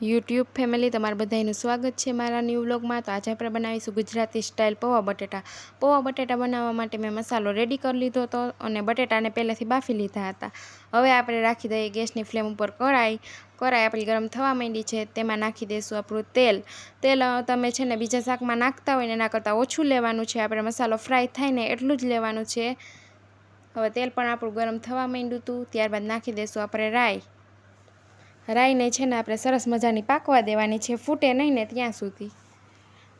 YouTube family તમારા બધાનું સ્વાગત છે મારા ન્યૂ વ્લોગમાં તો આજે આપણે બનાવીશું ગુજરાતી સ્ટાઇલ પૌવા બટેટા. પૌવા બટેટા બનાવવા માટે મેં મસાલો રેડી કરી લીધો હતો અને બટેટાને પહેલેથી બાફી લીધા હતા. હવે આપણે રાખી દઈએ ગેસની ફ્લેમ ઉપર કરાઈ કરાઈ આપણી ગરમ થવા માંડી છે, તેમાં નાખી દઈશું આપણું તેલ. તેલ તમે છે ને બીજા શાકમાં નાખતા હોય ને એના કરતાં ઓછું લેવાનું છે. આપણે મસાલો ફ્રાય થાય ને એટલું જ લેવાનું છે. હવે તેલ પણ આપણું ગરમ થવા માંડ્યું હતું. ત્યારબાદ નાખી દઈશું આપણે રાઈ. રાઈને છે ને આપણે સરસ મજાની પાકવા દેવાની છે, ફૂટે નહીં ને ત્યાં સુધી.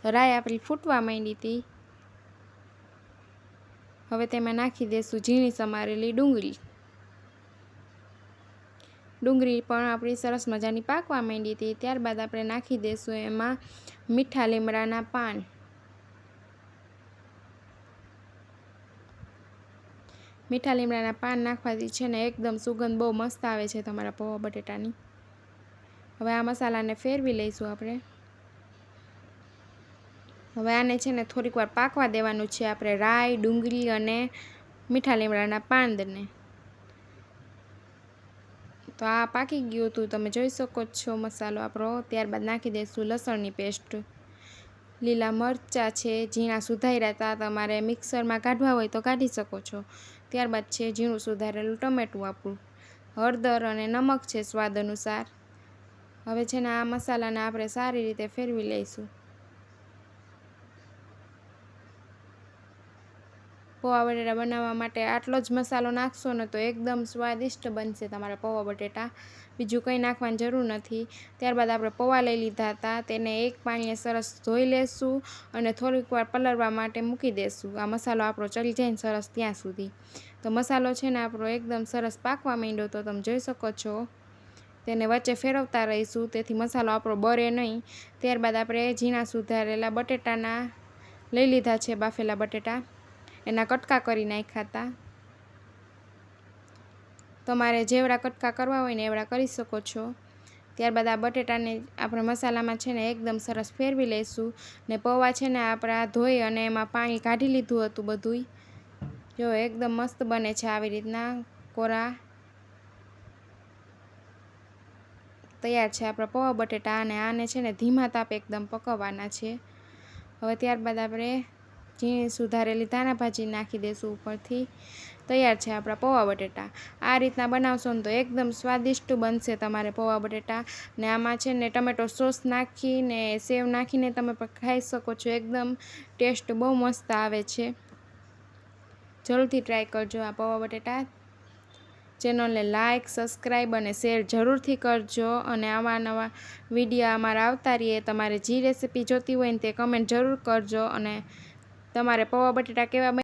તો રાઈ આપણી ફૂટવા માંડી હતી હવે તેમાં નાખી દઈશું ઝીણી સમારેલી ડુંગળી. ડુંગળી પણ આપણી સરસ મજાની પાકવા માંડી હતી ત્યારબાદ આપણે નાખી દઈશું એમાં મીઠા લીમડાના પાન. મીઠા લીમડાના પાન નાખવાથી છે ને એકદમ સુગંધ બહુ મસ્ત આવે છે તમારા પૌવા બટેટાની. હવે આ મસાલાને ફેરવી લઈશું આપણે. હવે આને છે ને થોડીક વાર પાકવા દેવાનું છે આપણે રાઈ, ડુંગળી અને મીઠા લીમડાના પાંદને. તો આ પાકી ગયું હતું, તમે જોઈ શકો છો મસાલો આપણો. ત્યારબાદ નાખી દઈશું લસણની પેસ્ટ. લીલા મરચાં છે, ઝીણા સુધાર્યા હતા. તમારે મિક્સરમાં કાઢવા હોય તો કાઢી શકો છો. ત્યારબાદ છે ઝીણું સુધારેલું ટમેટું આપણું. હળદર અને નમક છે સ્વાદ અનુસાર. હવે છે ને આ મસાલાને આપણે સારી રીતે ફેરવી લઈશું. પૌવા બટેટા બનાવવા માટે આટલો જ મસાલો નાખશો ને તો એકદમ સ્વાદિષ્ટ બનશે તમારા પૌવા બટેટા. બીજું કંઈ નાખવાની જરૂર નથી. ત્યારબાદ આપણે પૌવા લઈ લીધા હતા. તેને એક પાણીએ સરસ ધોઈ લેશું અને થોડીક વાર પલળવા માટે મૂકી દેશું. આ મસાલો આપણો ચડી જાય ને સરસ ત્યાં સુધી. તો મસાલો છે ને આપણો એકદમ સરસ પાકવા માંડ્યો તો તમે જોઈ શકો છો. તેને વચ્ચે ફેરવતા રહીશું. તેથી મસાલો આપણો બરે નહીં. ત્યારબાદ આપણે ઝીણા સુધારેલા બટેટાના લઈ લીધા છે, બાફેલા બટેટા. એના કટકા કરી નાખ્યા હતા તમારે જેવડા કટકા કરવા હોય ને એવડા કરી શકો છો. ત્યારબાદ આ બટેટાને આપણે મસાલામાં છે ને એકદમ સરસ ફેરવી લઈશું. ને પૌવા છે ને આપણા ધોઈ અને એમાં પાણી કાઢી લીધું હતું બધુંય. જો એકદમ મસ્ત બને છે આવી રીતના કોરા તૈયાર છે આપણા પૌવા બટેટા અને આને છે ને ધીમા તાપે એકદમ પકવવાના છે. હવે ત્યારબાદ આપણે ઝીણી સુધારેલી ધાણા ભાજી નાખી દઈશું ઉપરથી. તૈયાર છે આપણા પૌવા બટેટા. આ રીતના બનાવશો ને તો એકદમ સ્વાદિષ્ટ બનશે તમારે પૌવા બટેટા. ને આમાં છે ને ટમેટો સોસ નાખીને, સેવ નાખીને તમે ખાઈ શકો છો. એકદમ ટેસ્ટ બહુ મસ્ત આવે છે. જરૂરથી ટ્રાય કરજો આ પૌવા બટેટા. ચેનલને લાઇક સબસ્ક્રાઈબ અને શેર જરૂરથી કરજો અને આવા નવા વિડીયા અમારા આવતા રહીએ. તમારે જે રેસીપી જોતી હોય ને તે કમેન્ટ જરૂર કરજો અને તમારે પૌવા બટેટા કેવા